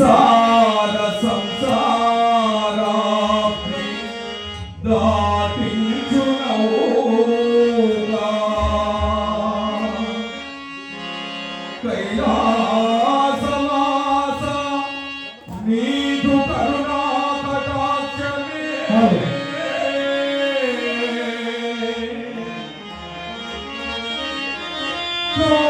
సంసార సంసారాన్ని దాటించునవుగా కైలాసవాస నీదు కరుణా కటాక్షమే Oh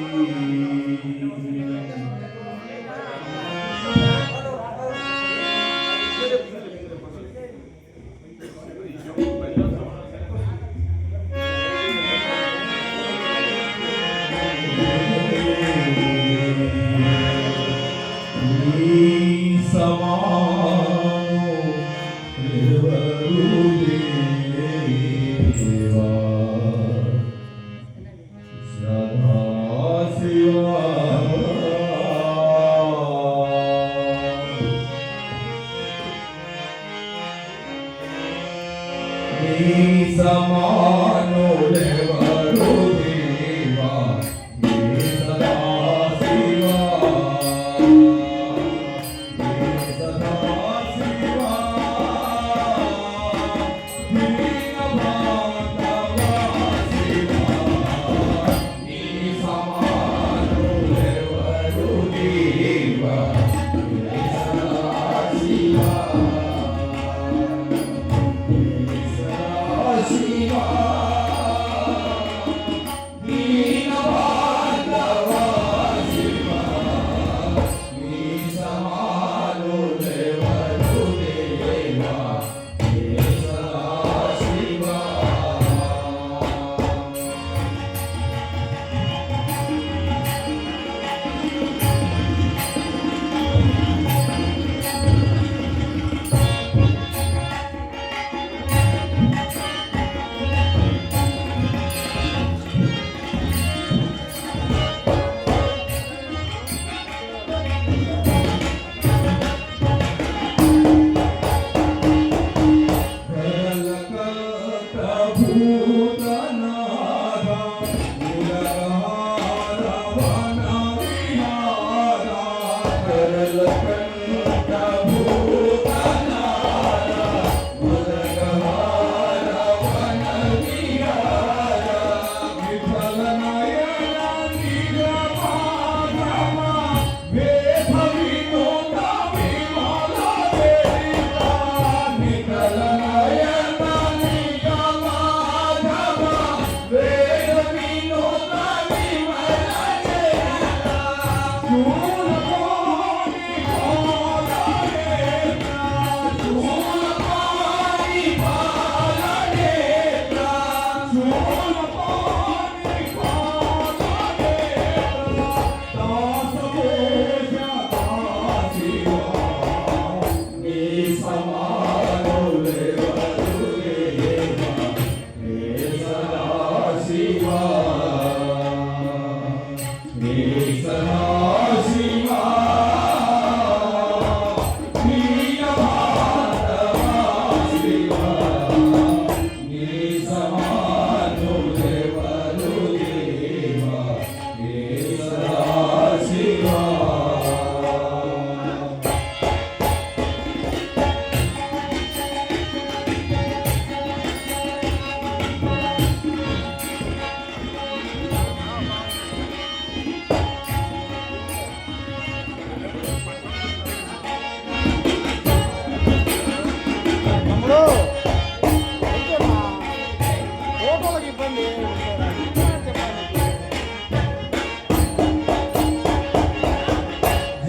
നീ സമാനോലവാ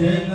Quem